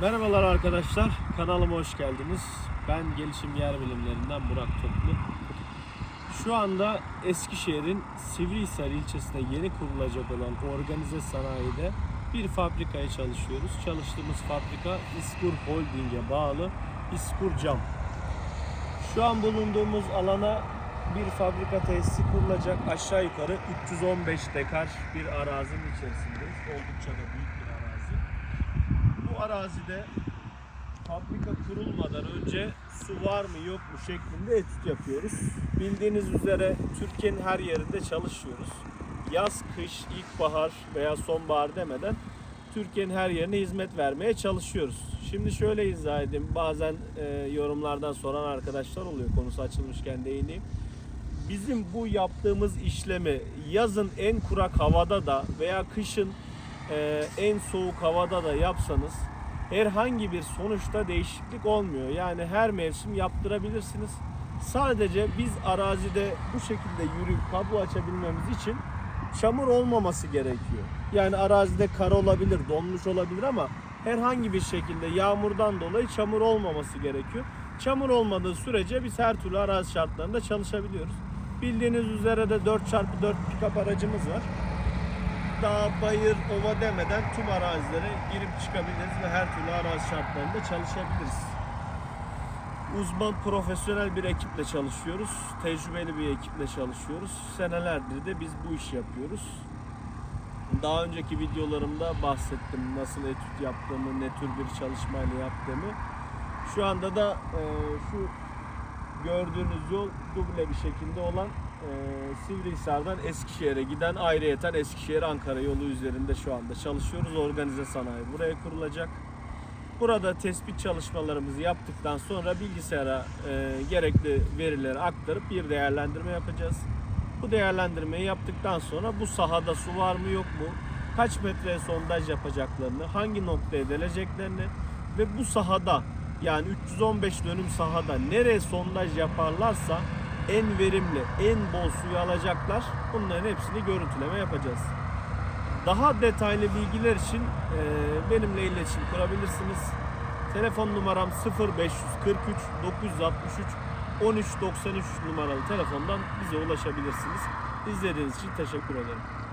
Merhabalar arkadaşlar, kanalıma hoş geldiniz. Ben Gelişim Yer Bilimlerinden Burak Toplu. Şu anda Eskişehir'in Sivrihisar ilçesinde yeni kurulacak olan organize sanayide bir fabrikaya çalışıyoruz. Çalıştığımız fabrika İskur Holding'e bağlı İskur Cam. Şu an bulunduğumuz alana bir fabrika tesisi kurulacak. Aşağı yukarı 315 dekar bir arazinin içerisindeyiz. Oldukça da büyük bir. Arazide fabrika kurulmadan önce su var mı yok mu şeklinde etüt yapıyoruz. Bildiğiniz üzere Türkiye'nin her yerinde çalışıyoruz. Yaz, kış, ilkbahar veya sonbahar demeden Türkiye'nin her yerine hizmet vermeye çalışıyoruz. Şimdi şöyle izah edeyim. Bazen e, yorumlardan soran arkadaşlar oluyor konusu açılmışken değineyim. Bizim bu yaptığımız işlemi yazın en kurak havada da veya kışın e, en soğuk havada da yapsanız herhangi bir sonuçta değişiklik olmuyor. Yani her mevsim yaptırabilirsiniz. Sadece biz arazide bu şekilde yürüyüp kablo açabilmemiz için çamur olmaması gerekiyor. Yani arazide kar olabilir, donmuş olabilir ama herhangi bir şekilde yağmurdan dolayı çamur olmaması gerekiyor. Çamur olmadığı sürece biz her türlü arazi şartlarında çalışabiliyoruz. Bildiğiniz üzere de 4x4 pick-up aracımız var dağ, bayır, ova demeden tüm arazilere girip çıkabiliriz ve her türlü arazi şartlarında çalışabiliriz. Uzman, profesyonel bir ekiple çalışıyoruz. Tecrübeli bir ekiple çalışıyoruz. Senelerdir de biz bu işi yapıyoruz. Daha önceki videolarımda bahsettim nasıl etüt yaptığımı, ne tür bir çalışmayla yaptığımı. Şu anda da e, şu gördüğünüz yol duble bir şekilde olan e, Sivrihisar'dan Eskişehir'e giden ayrıyeten Eskişehir-Ankara yolu üzerinde şu anda çalışıyoruz. Organize sanayi buraya kurulacak. Burada tespit çalışmalarımızı yaptıktan sonra bilgisayara e, gerekli verileri aktarıp bir değerlendirme yapacağız. Bu değerlendirmeyi yaptıktan sonra bu sahada su var mı yok mu, kaç metre sondaj yapacaklarını, hangi noktaya deleceklerini ve bu sahada yani 315 dönüm sahada nereye sondaj yaparlarsa en verimli, en bol suyu alacaklar. Bunların hepsini görüntüleme yapacağız. Daha detaylı bilgiler için e, benimle iletişim kurabilirsiniz. Telefon numaram 0543 963 1393 numaralı telefondan bize ulaşabilirsiniz. İzlediğiniz için teşekkür ederim.